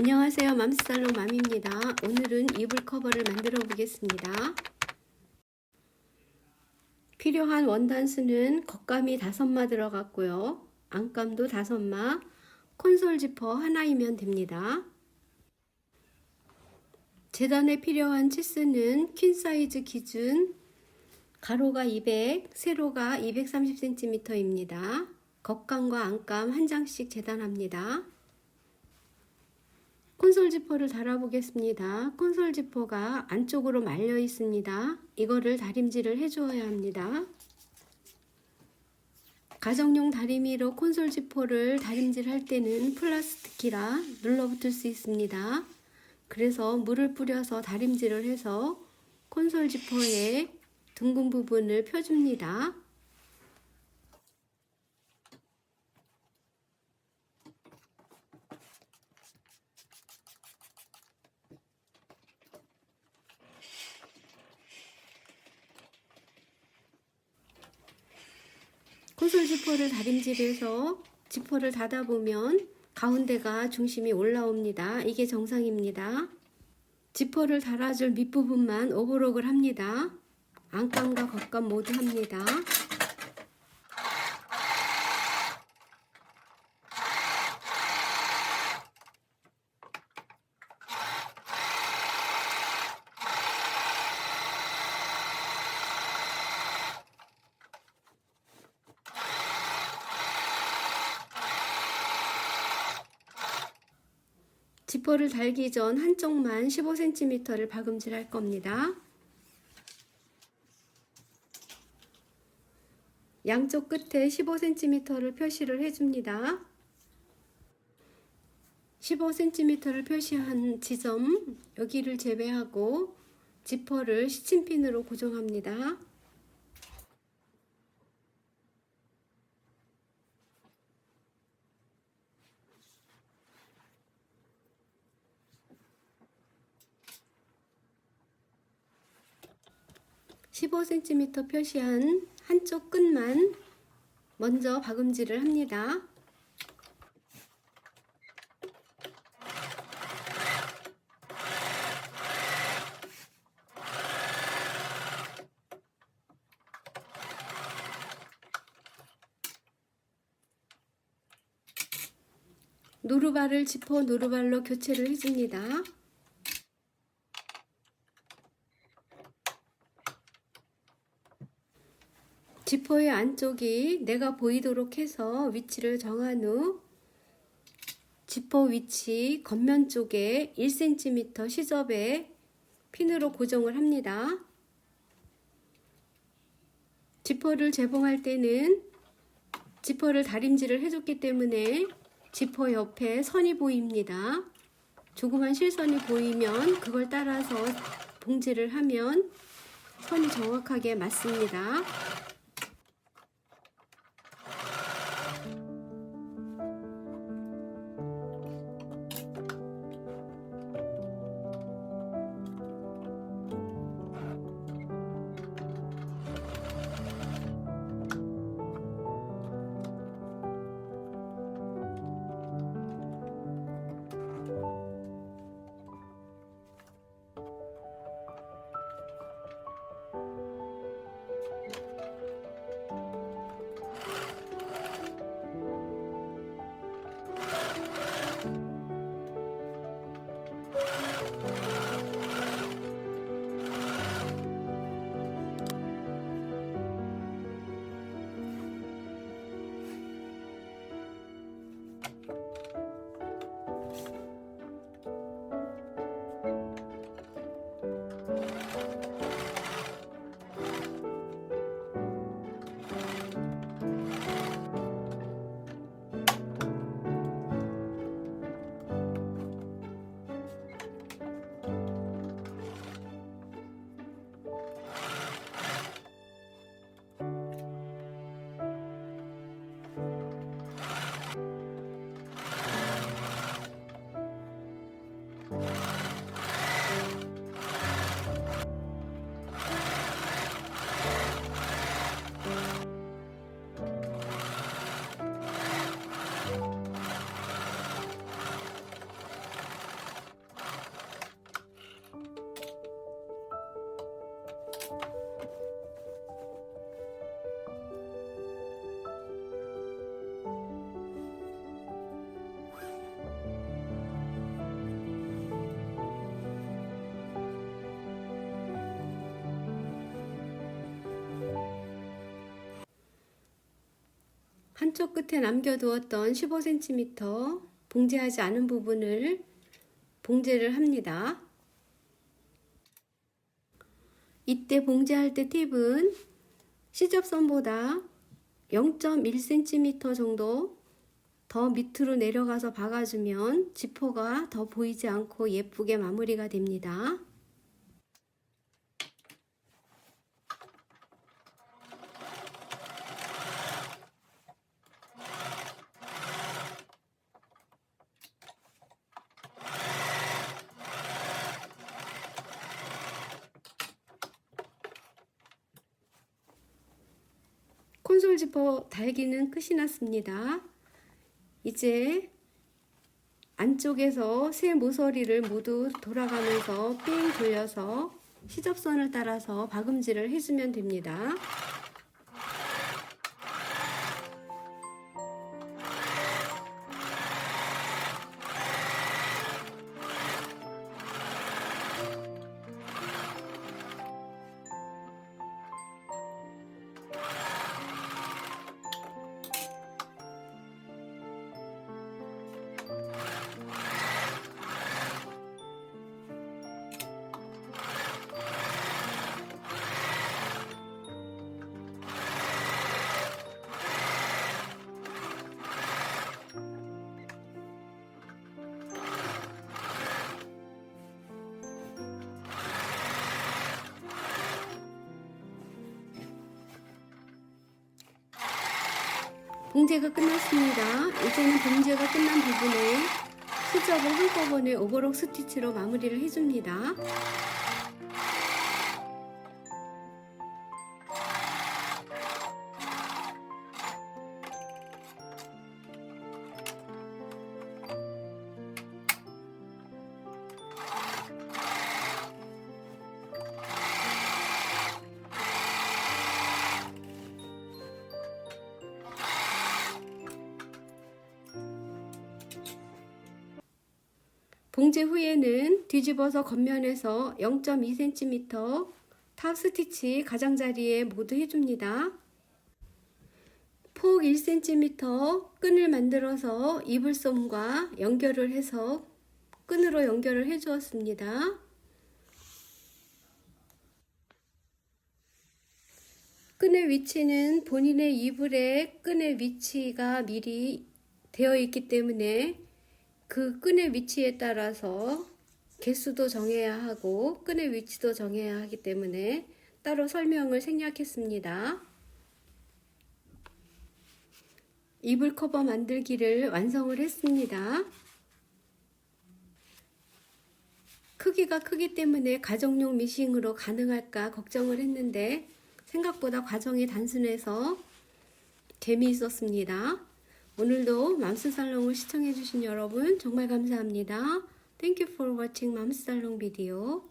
안녕하세요. 맘스살롱 맘입니다. 오늘은 이불 커버를 만들어 보겠습니다. 필요한 원단수는 겉감이 5마 들어갔고요. 안감도 5마, 콘솔 지퍼 하나이면 됩니다. 재단에 필요한 치수는 퀸 사이즈 기준 가로가 200, 세로가 230cm입니다. 겉감과 안감 한 장씩 재단합니다. 콘솔 지퍼를 달아보겠습니다. 콘솔 지퍼가 안쪽으로 말려 있습니다. 이거를 다림질을 해주어야 합니다. 가정용 다리미로 콘솔 지퍼를 다림질 할 때는 플라스틱이라 눌러붙을 수 있습니다. 그래서 물을 뿌려서 다림질을 해서 콘솔 지퍼의 둥근 부분을 펴줍니다. 콘솔 지퍼를 다림질해서 지퍼를 닫아보면 가운데가 중심이 올라옵니다. 이게 정상입니다. 지퍼를 달아줄 밑부분만 오버록을 합니다. 안감과 겉감 모두 합니다. 지퍼를 달기 전 한쪽만 15cm를 박음질 할 겁니다. 양쪽 끝에 15cm를 표시를 해줍니다. 15cm를 표시한 지점 여기를 제외하고 지퍼를 시침핀으로 고정합니다. (15cm) 표시한 한쪽 끝만 먼저 박음질을 합니다. 노루발을 지퍼 노루발로 교체를 해줍니다. 지퍼의 안쪽이 내가 보이도록 해서 위치를 정한 후 지퍼 위치 겉면 쪽에 1cm 시접에 핀으로 고정을 합니다. 지퍼를 재봉할 때는 지퍼를 다림질을 해줬기 때문에 지퍼 옆에 선이 보입니다. 조그만 실선이 보이면 그걸 따라서 봉질을 하면 선이 정확하게 맞습니다. 한쪽 끝에 남겨두었던 15cm 봉제하지 않은 부분을 봉제를 합니다. 이때 봉제할 때 팁은 시접선보다 0.1cm 정도 더 밑으로 내려가서 박아주면 지퍼가 더 보이지 않고 예쁘게 마무리가 됩니다. 콘솔 지퍼 달기는 끝이 났습니다. 이제 안쪽에서 새 모서리를 모두 돌아가면서 삥 돌려서 시접선을 따라서 박음질을 해주면 됩니다. 봉제가 끝났습니다. 이제는 봉제가 끝난 부분에 수접을 한꺼번에 오버록 스티치로 마무리를 해줍니다. 봉제 후에는 뒤집어서 겉면에서 0.2cm 탑 스티치 가장자리에 모두 해줍니다. 폭 1cm 끈을 만들어서 이불솜과 연결을 해서 끈으로 연결을 해 주었습니다. 끈의 위치는 본인의 이불의 끈의 위치가 미리 되어 있기 때문에 그 끈의 위치에 따라서 개수도 정해야 하고 끈의 위치도 정해야 하기 때문에 따로 설명을 생략했습니다. 이불 커버 만들기를 완성을 했습니다. 크기가 크기 때문에 가정용 미싱으로 가능할까 걱정을 했는데 생각보다 과정이 단순해서 재미있었습니다. 오늘도 맘스살롱을 시청해주신 여러분 정말 감사합니다. Thank you for watching 맘스살롱 비디오.